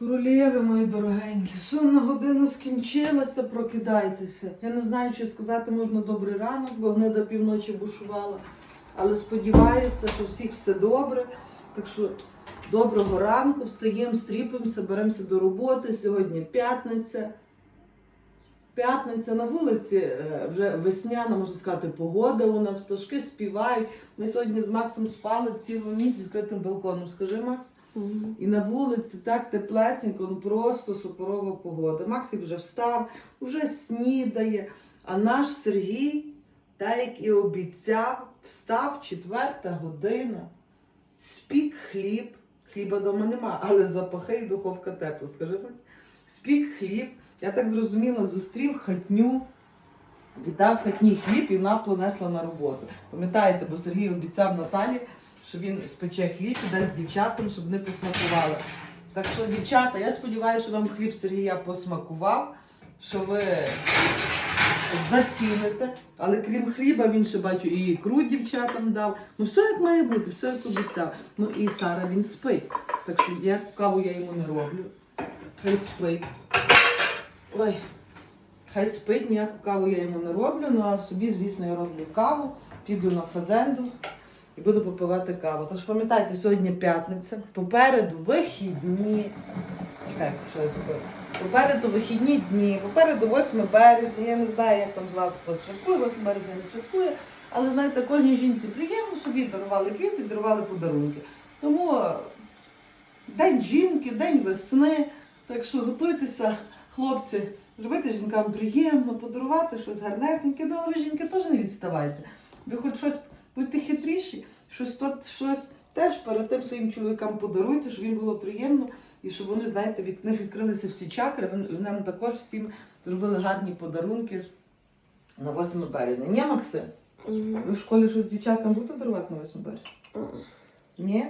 Королєви мої дорогенькі, сонна година скінчилася, прокидайтеся. Я не знаю, чи сказати можна добрий ранок, бо гнида півночі бушувала. Але сподіваюся, що всіх все добре. Так що доброго ранку, встаємо, стріпимося, беремося до роботи. Сьогодні п'ятниця. П'ятниця на вулиці е, вже весняна, можна сказати, погода у нас, пташки співають. Ми сьогодні з Максом спали цілу ніч з відкритим балконом. Скажи, Макс? І на вулиці так теплесенько, ну просто супорова погода. Максик вже встав, вже снідає. А наш Сергій, так як і обіцяв, встав четверта година, спік хліб. Хліба вдома нема, але запахи і духовка тепла. Скажи, Макс? Спік хліб. Я так зрозуміла, зустрів хатню, віддав хатній хліб і вона понесла на роботу. Пам'ятаєте, бо Сергій обіцяв Наталі, що він спече хліб і дасть дівчатам, щоб вони посмакували. Так що, дівчата, я сподіваюся, що вам хліб Сергія посмакував, що ви заціните. Але крім хліба, він ще бачу і ікру дівчатам дав. Ну все як має бути, все як обіцяв. Ну і Сара він спить. Так що я каву я йому не роблю. Хай спить. Ой, хай спить, ніяку каву я йому не роблю, ну а собі, звісно, я роблю каву, піду на фазенду і буду попивати каву. Тож пам'ятайте, сьогодні п'ятниця, попереду вихідні. Чекайте, що я зробила. Попереду вихідні дні, попереду 8 березня. Я не знаю, як там з вас хто святкує, 8 березня не святкує. Але знаєте, кожній жінці приємно, щоб їй дарували квіти, дарували подарунки. Тому день жінки, день весни. Так що готуйтеся, хлопці, зробити жінкам приємно, подарувати щось гарнесеньке. Ну, але ви жінки теж не відставайте. Ви хоч щось будьте хитріші, щось тут, щось теж перед тим своїм чоловікам подаруйте, щоб їм було приємно і щоб вони, знаєте, від них відкрилися всі чакри. Нам також всім зробили гарні подарунки на 8 березня. Ні, Максим? Ви в школі щось дівчатам будете дарувати на 8 березня? Ні?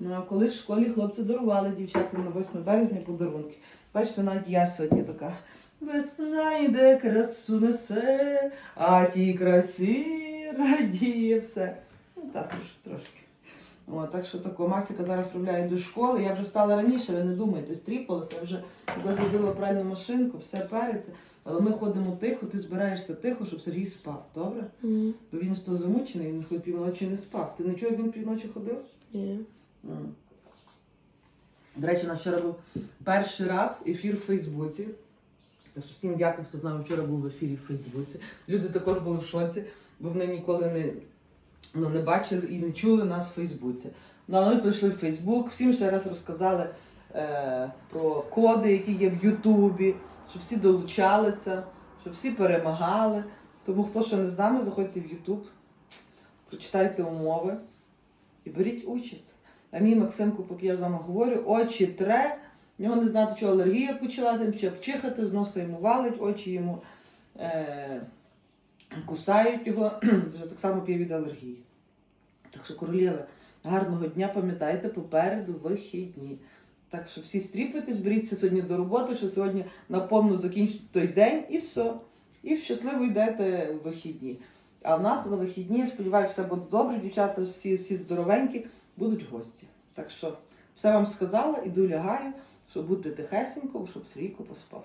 Ну а коли в школі хлопці дарували дівчатам на 8 березня подарунки. Бачите, навіть я сьогодні така. Весна йде, красу несе, а тій красі радіє все. Ну так, трошки трошки. О, так що тако, Максика зараз відправляють до школи. Я вже встала раніше, ви не думайте, стріпалася, вже загрузила пральну машинку, все переться. Але ми ходимо тихо, ти збираєшся тихо, щоб Сергій спав, добре? Бо він ж то замучений, він хоч півночі не спав. Ти не чув, як він півночі ходив? Ні. До речі, у нас вчора був перший раз ефір в Фейсбуці. Що всім дякую, хто з нами вчора був в ефірі в Фейсбуці. Люди також були в шоці, бо вони ніколи не, ну, не бачили і не чули нас в Фейсбуці. Ну, але ми прийшли в Фейсбук, всім ще раз розказали е, про коди, які є в Ютубі, щоб всі долучалися, щоб всі перемагали. Тому хто ще не з нами, заходьте в Ютуб, прочитайте умови і беріть участь. А мій Максимку, поки я з вами говорю, очі тре, нього не знати, чого алергія почала, тим почав чихати, з носа йому валить, очі йому е- кусають його, вже так само п'є від алергії. Так що, королєви, гарного дня, пам'ятайте, попереду вихідні. Так що всі стріпайтесь, беріться сьогодні до роботи, що сьогодні наповну закінчити той день і все. І щасливо йдете в вихідні. А в нас на вихідні, сподіваюся, все буде добре, дівчата всі, всі здоровенькі, будуть гості. Так що все вам сказала, іду лягаю, щоб бути тихесенько, щоб Сергійко поспав.